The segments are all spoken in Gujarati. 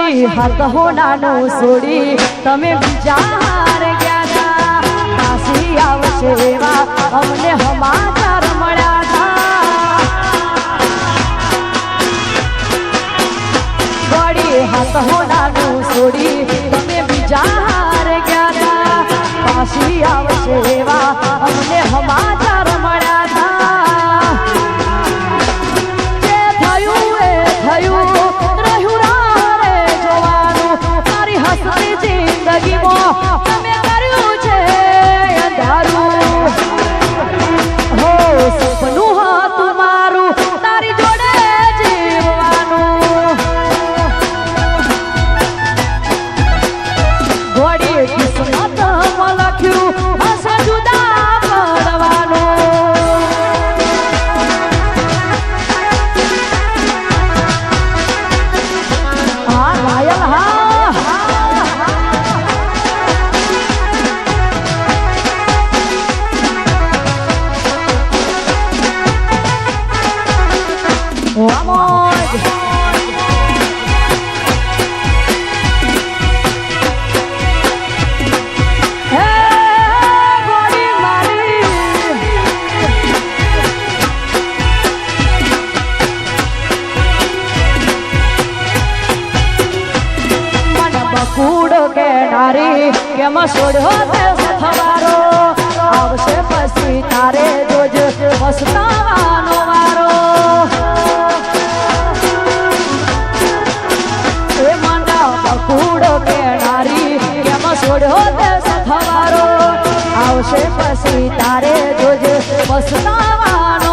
પછી હાથ હોડાનો છોડી તમે બીજા ગયા પાછી આવશે એવા અમને તારી? કેમ છોડ્યો તે સથવારો? આવશે પછી તારે જોજ પસ્તાવાનો વારો. એ માના પકૂડો કેનારી, કેમ છોડ્યો તે સથવારો? આવશે પછી તારે જોજ પસ્તાવાનો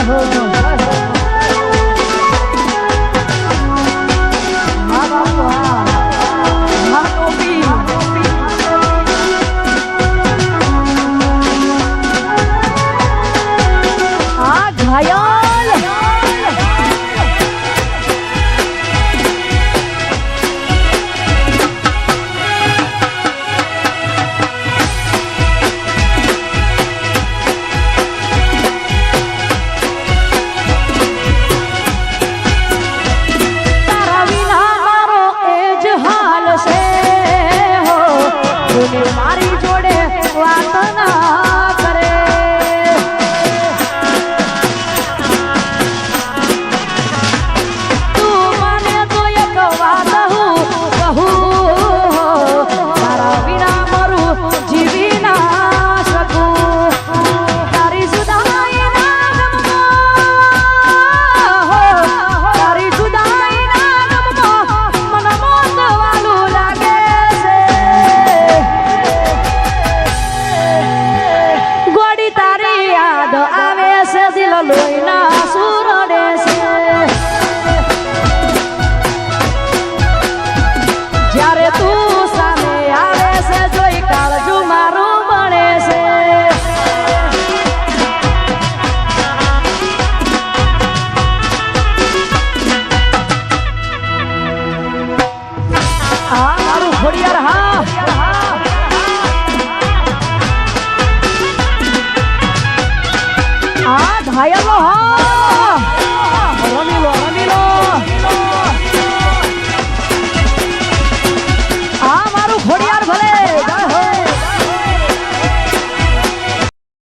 I hold on. না હા મારું ખોડિયાર હા.